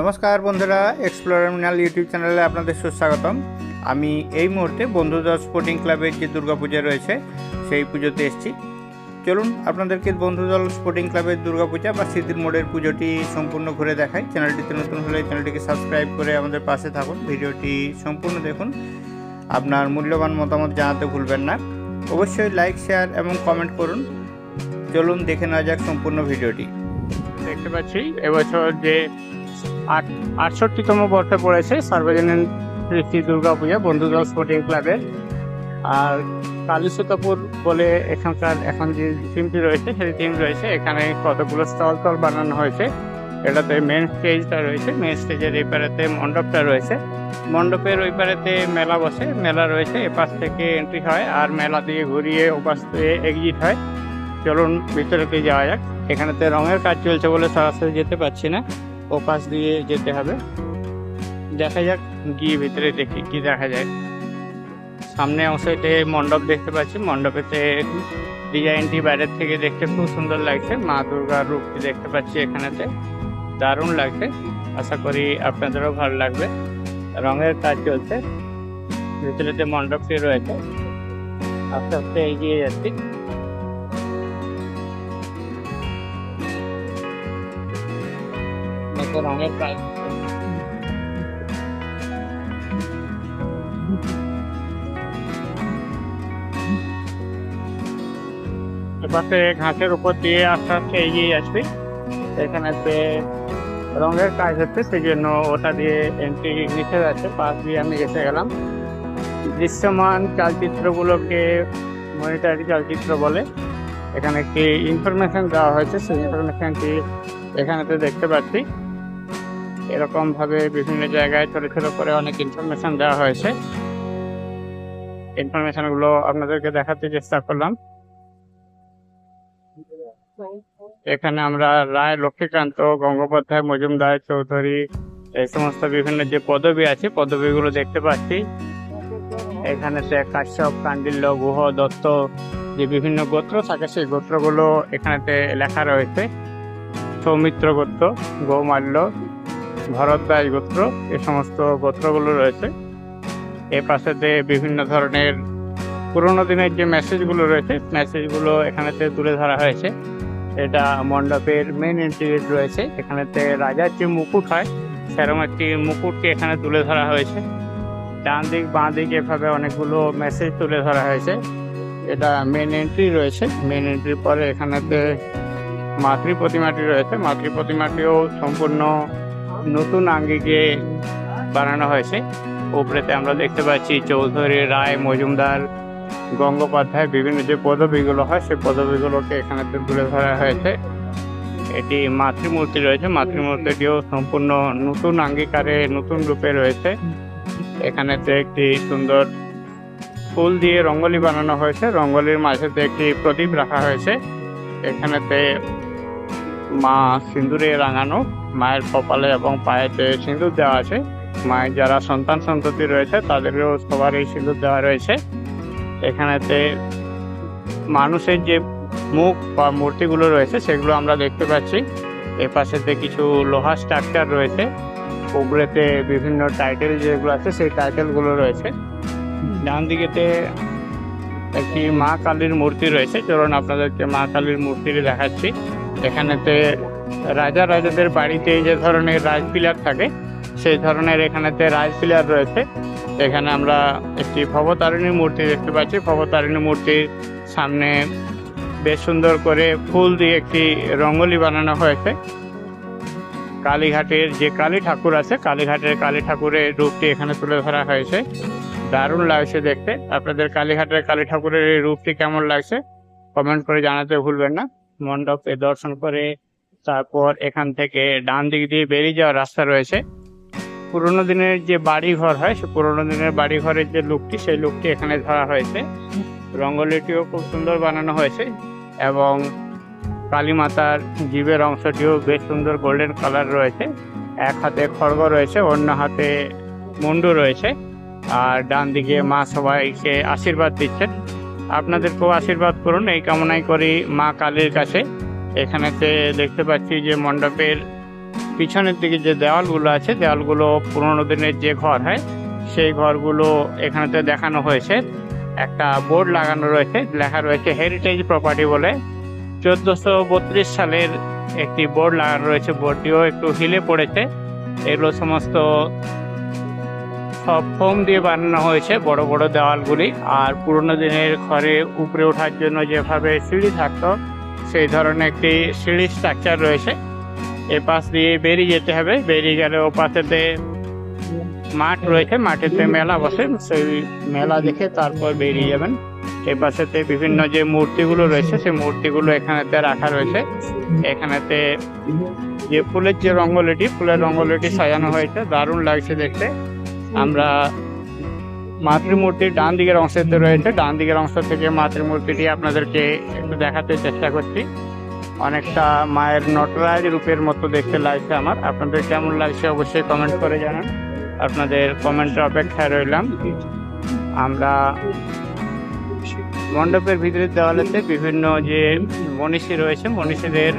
নমস্কার বন্ধুরা এক্সপ্লোরার মিনাল ইউটিউব চ্যানেলে আপনাদের সুস্বাগতম। আমি এই মুহূর্তে বন্ধুদা স্পোর্টিং ক্লাবের যে দুর্গাপূজা রয়েছে, সেই পুজোতে এসেছি। চলুন আপনাদেরকে বন্ধুদল স্পোর্টিং ক্লাবের দুর্গাপূজা বা স্মৃতির মোড়ের পুজোটি সম্পূর্ণ ঘুরে দেখাই। চ্যানেলটিতে নতুন হলে চ্যানেলটিকে সাবস্ক্রাইব করে আমাদের পাশে থাকুন। ভিডিওটি সম্পূর্ণ দেখুন। আপনার মূল্যবান মতামত জানাতে ভুলবেন না। অবশ্যই লাইক শেয়ার এবং কমেন্ট করুন। চলুন দেখে নেওয়া যাক সম্পূর্ণ ভিডিওটি। দেখতে পাচ্ছি, এবছর যে আট, আটষট্টিতম বর্ষে পড়েছে সার্বজনীন শ্রী দুর্গা পূজা বন্ধুদল স্পোর্টিং ক্লাবের আর কালীসুতাপুর বলে এখানকার এখন যে থিমটি রয়েছে, সেই থিম রয়েছে এখানে কতগুলো স্টল টল বানানো হয়েছে। এটাতে মেন স্টেজটা রয়েছে মেন স্টেজের এই পারেতে মণ্ডপটা রয়েছে। মণ্ডপের ওই পারেতে মেলা বসে, মেলা রয়েছে, এপাশ থেকে এন্ট্রি হয় আর মেলা দিয়ে ঘুরিয়ে ওপাশ থেকে এক্সিট হয়। চলুন ভিতরেতে যাওয়া যাক। এখানেতে রঙের কাজ চলছে বলে সরাসরি যেতে পারছি না। ও পাশ দিয়ে যেতে হবে। দেখা যাক, গিয়ে ভিতরে দেখি কি দেখা যায়। সামনে অংশতে মণ্ডপ দেখতে পাচ্ছি। মণ্ডপেতে ডিজাইনটি বাইরের থেকে দেখতে খুব সুন্দর লাগছে। মা দুর্গার রূপটি দেখতে পাচ্ছি এখানেতে। দারুণ লাগছে। আশা করি আপনাদেরও ভালো লাগবে। রঙের কাজ চলছে। ভিতরেতে মণ্ডপটি রয়েছে। আস্তে আস্তে এগিয়ে যাচ্ছি। রঙের কাজ এপাশে ঘাসের উপর দিয়ে আস্তে আস্তে এগিয়ে আসবে। এখানেতে রঙের কাজ হচ্ছে সেই জন্য ওটা দিয়ে এন্ট্রি নিষেধ যাচ্ছে, পাশ দিয়ে আমি এসে গেলাম। দৃশ্যমান চলচ্চিত্রগুলোকে মনিটারি চলচ্চিত্র বলে। এখানে একটি ইনফরমেশন দেওয়া হয়েছে, সেই ইনফরমেশনটি এখানেতে দেখতে পাচ্ছি। এরকম ভাবে বিভিন্ন জায়গায় ছোট করে অনেক ইনফরমেশন দেওয়া হয়েছে। ইনফরমেশনগুলো আপনাদেরকে দেখাতে চেষ্টা করলাম। এখানে আমরা রায় লক্ষ্মীকান্ত গঙ্গোপাধ্যায়, মজুমদার চৌধুরী, এই সমস্ত বিভিন্ন যে পদবি আছে, পদবিগুলো দেখতে পাচ্ছি। এখানেতে কাশ্যপ কান্ডিল্য গুহ, দত্ত, যে বিভিন্ন গোত্র থাকে, সেই গোত্রগুলো এখানেতে লেখা রয়েছে। সৌমিত্র গোত্র, গৌমাল্য ভরদ্বাজ গোত্র এ সমস্ত গোত্রগুলো রয়েছে। এ পাশেতে বিভিন্ন ধরনের পুরোনো দিনের যে মেসেজগুলো রয়েছে, মেসেজগুলো এখানেতে তুলে ধরা হয়েছে। এটা মণ্ডপের মেন এন্ট্রি রয়েছে। এখানেতে রাজার যে মুকুট হয়, সেরকম একটি মুকুটকে এখানে তুলে ধরা হয়েছে। ডান দিক বাঁ দিক এভাবে অনেকগুলো মেসেজ তুলে ধরা হয়েছে। এটা মেন এন্ট্রি রয়েছে। মেন এন্ট্রির পরে এখানেতে মাতৃ প্রতিমাটি রয়েছে। মাতৃ প্রতিমাটিও সম্পূর্ণ নতুন আঙ্গিকে বানানো হয়েছে। উপরেতে আমরা দেখতে পাচ্ছি চৌধুরী রায়, মজুমদার, গঙ্গোপাধ্যায় বিভিন্ন যে পদবীগুলো হয়, সেই পদবীগুলোকে এখানে তুলে ধরা হয়েছে। এটি মাতৃমূর্তি রয়েছে। মাতৃমূর্তিটিও সম্পূর্ণ নতুন আঙ্গিকারে, নতুন রূপে রয়েছে। এখানেতে একটি সুন্দর ফুল দিয়ে রঙ্গোলি বানানো হয়েছে। রঙ্গোলির মাঝেতে একটি প্রদীপ রাখা হয়েছে। এখানেতে মা সিঁদুরে রাঙানো, মায়ের কপালে এবং পায়েতে সিঁদুর দেওয়া আছে। মায়ের যারা সন্তান সন্ততি রয়েছে তাদেরও সবারই সিঁদুর দেওয়া রয়েছে। এখানেতে মানুষের যে মুখ বা মূর্তিগুলো রয়েছে, সেগুলো আমরা দেখতে পাচ্ছি। এ পাশেতে কিছু লোহা স্ট্রাকচার রয়েছে। উপরেতে বিভিন্ন টাইটেল যেগুলো আছে, সেই টাইটেলগুলো রয়েছে। ডান দিকেতে একটি মা কালীর মূর্তি রয়েছে। চলুন আপনাদেরকে মা কালীর মূর্তিটি দেখাচ্ছি। এখানেতে রাজা রাজাদের বাড়িতে যে ধরনের রাজ পিলার থাকে, সেই ধরনের এখানেতে রাজ পিলার রয়েছে। এখানে আমরা একটি ভবতারিণী মূর্তি দেখতে পাচ্ছি। ভবতারিণী মূর্তির সামনে বেশ সুন্দর করে ফুল দিয়ে একটি রঙ্গোলি বানানো হয়েছে। কালীঘাটের যে কালী ঠাকুর আছে, কালীঘাটের কালী ঠাকুরের রূপটি এখানে তুলে ধরা হয়েছে। দারুণ লাগছে দেখতে। আপনাদের কালীঘাটের কালী ঠাকুরের এই রূপটি কেমন লাগছে, কমেন্ট করে জানাতে ভুলবেন না। মণ্ডপে দর্শন করে তারপর এখান থেকে ডান দিক দিয়ে বেরিয়ে যাওয়ার রাস্তা রয়েছে। পুরোনো দিনের যে বাড়ি ঘর হয়, সে পুরোনো দিনের বাড়ি ঘরের যে লুকটি, সেই লুকটি এখানে ধরা হয়েছে। রঙ্গোলিটিও খুব সুন্দর বানানো হয়েছে এবং কালী মাতার জীবের অংশটিও বেশ সুন্দর গোল্ডেন কালার রয়েছে। এক হাতে খড়গ রয়েছে, অন্য হাতে মুন্ডু রয়েছে। আর ডান দিকে মা সবাইকে আশীর্বাদ দিচ্ছেন। আপনাদেরকেও আশীর্বাদ করুন, এই কামনাই করি মা কালীর কাছে। এখানেতে দেখতে পাচ্ছি যে মণ্ডপের পিছনের দিকে যে দেওয়ালগুলো আছে, দেওয়ালগুলো পুরোনো দিনের যে ঘর হয়, সেই ঘরগুলো এখানেতে দেখানো হয়েছে। একটা বোর্ড লাগানো রয়েছে, লেখা রয়েছে হেরিটেজ প্রপার্টি বলে। চোদ্দোশো বত্রিশ সালের একটি বোর্ড লাগানো রয়েছে, বোর্ডটিও একটু হিলে পড়েছে। এগুলো সমস্ত ফোম দিয়ে বানানো হয়েছে বড় বড় দেওয়ালগুলি। আর পুরোনো দিনের ঘরে উপরে ওঠার জন্য যেভাবে সিঁড়ি থাকতো, সেই ধরনের একটি সিঁড়ি স্ট্রাকচার রয়েছে। এ পাশ দিয়ে বেরিয়ে যেতে হবে। বেরিয়ে গেলে ও পাশেতে মাঠ রয়েছে। মাঠেতে মেলা বসে। সেই মেলা দেখে তারপর বেরিয়ে যাবেন। এ পাশেতে বিভিন্ন যে মূর্তিগুলো রয়েছে, সেই মূর্তিগুলো এখানেতে রাখা রয়েছে। এখানেতে যে ফুলের যে রঙ্গোলিটি, ফুলের রঙ্গোলিটি সাজানো হয়েছে। দারুণ লাগছে দেখতে। আমরা মাতৃমূর্তির ডান দিকের অংশতে রয়েছে। ডান দিকের অংশ থেকে মাতৃমূর্তিটি আপনাদেরকে একটু দেখাতে চেষ্টা করছি। অনেকটা মায়ের নটরাজ রূপের মতো দেখতে লাগছে আমার। আপনাদের কেমন লাগছে অবশ্যই কমেন্ট করে জানান। আপনাদের কমেন্টের অপেক্ষায় রইলাম। আমরা মণ্ডপের ভিতরের দেওয়ালেতে বিভিন্ন যে মনীষী রয়েছে, মনীষীদের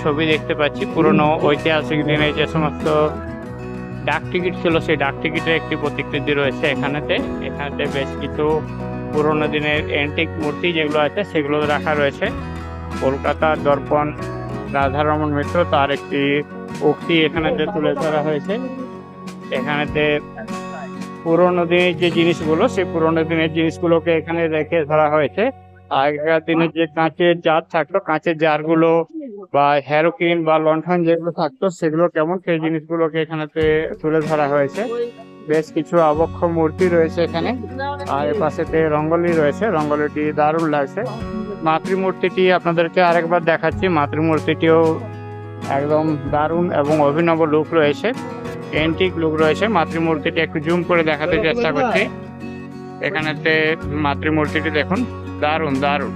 ছবি দেখতে পাচ্ছি। পুরনো ঐতিহাসিক দিনে যে সমস্ত ডাক টিকিট ছিল, সেই ডাক টিকিটের একটি প্রতিকৃতি রয়েছে এখানেতে। এখানেতে বেশ কিছু পুরোনো দিনের অ্যান্টিক মূর্তি যেগুলো আছে, সেগুলো রাখা রয়েছে। কলকাতার দর্পণ রাধারমন মিত্র তার একটি উক্তি এখানেতে তুলে ধরা হয়েছে। এখানেতে পুরোনো দিনের যে জিনিসগুলো, সেই পুরোনো দিনের জিনিসগুলোকে এখানে রেখে ধরা হয়েছে। আগেকার দিনে যে কাঁচের জার থাকতো, কাঁচের জারগুলো বা হেরোকিন বা লণ্ঠন যেগুলো থাকতো, সেগুলো কেমন? সেই জিনিসগুলোকে এখানেতে তুলে ধরা হয়েছে। বেশ কিছু আবক্ষ মূর্তি রয়েছে এখানে। আর এর পাশেতে রঙ্গলি রয়েছে। রঙ্গলিটি দারুণ লাগছে। মাতৃমূর্তিটি আপনাদেরকে আরেকবার দেখাচ্ছি। মাতৃমূর্তিটিও একদম দারুণ এবং অভিনব লুক রয়েছে। এন্টিক লুক রয়েছে। মাতৃমূর্তিটি একটু জুম করে দেখাতে চেষ্টা করছি। এখানেতে মাতৃমূর্তিটি দেখুন। দারুণ দারুণ।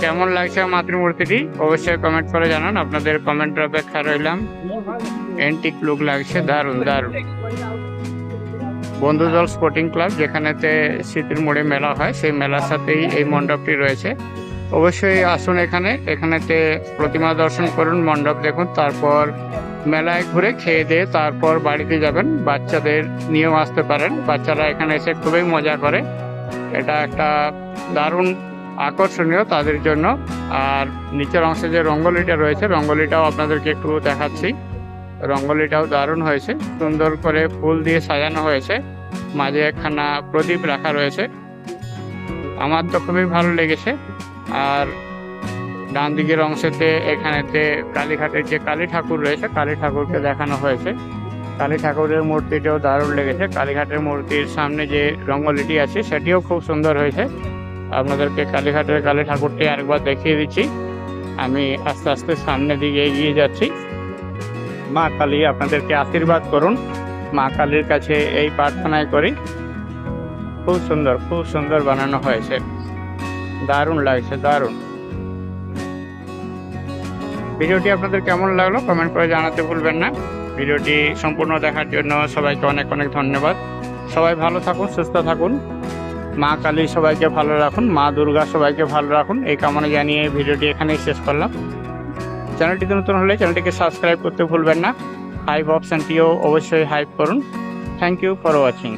কেমন লাগছে মাতৃমূর্তিটি? অবশ্যই কমেন্ট করে জানান। আপনাদের কমেন্টের অপেক্ষা রইলাম। এন্টিক লুক লাগছে, দারুণ দারুণ। বন্ধুদল স্পোর্টিং ক্লাব যেখানেতে শীতের মোড়ে মেলা হয়, সেই মেলার সাথেই এই মণ্ডপটি রয়েছে। অবশ্যই আসুন এখানে। এখানেতে প্রতিমা দর্শন করুন, মণ্ডপ দেখুন, তারপর মেলায় ঘুরে খেয়ে দিয়ে তারপর বাড়িতে যাবেন। বাচ্চাদের নিয়েও আসতে পারেন। বাচ্চারা এখানে এসে খুবই মজা করে। এটা একটা দারুণ আকর্ষণীয় তাদের জন্য। আর নিচের অংশে যে রঙ্গলিটা রয়েছে, রঙ্গলিটাও আপনাদেরকে একটু দেখাচ্ছি। রঙ্গলিটাও দারুণ হয়েছে। সুন্দর করে ফুল দিয়ে সাজানো হয়েছে। মাঝে একখানা প্রদীপ রাখা রয়েছে। আমার তো খুবই ভালো লেগেছে। আর ডান দিকের অংশেতে এখানেতে কালীঘাটের যে কালী ঠাকুর রয়েছে, কালী ঠাকুরকে দেখানো হয়েছে। কালী ঠাকুরের মূর্তিটাও দারুণ লেগেছে। কালীঘাটের মূর্তির সামনে যে রঙ্গলিটি আছে, সেটিও খুব সুন্দর হয়েছে। আপনাদেরকে কালীঘাটের কালী ঠাকুরটি আরেকবার দেখিয়ে দিচ্ছি। আমি আস্তে আস্তে সামনের দিকে এগিয়ে যাচ্ছি। মা কালী আপনাদেরকে আশীর্বাদ করুন। মা কালীর কাছে এই প্রার্থনাই করি। খুব সুন্দর খুব সুন্দর বানানো হয়েছে। দারুণ লাগছে, দারুণ। ভিডিওটি আপনাদের কেমন লাগল কমেন্ট করে জানাতে ভুলবেন না। ভিডিওটি সম্পূর্ণ দেখার জন্য সবাইকে অনেক অনেক ধন্যবাদ। সবাই ভালো থাকুন, সুস্থ থাকুন। মা কালী সবাইকে ভালো রাখুন, মা দুর্গা সবাইকে ভালো রাখুন। এই কামনা জানিয়ে ভিডিওটি এখানেই শেষ করলাম। চ্যানেলটিতে নতুন হলে চ্যানেলটিকে সাবস্ক্রাইব করতে ভুলবেন না। হাইপ অপশানটিও অবশ্যই হাইপ করুন। Thank you for watching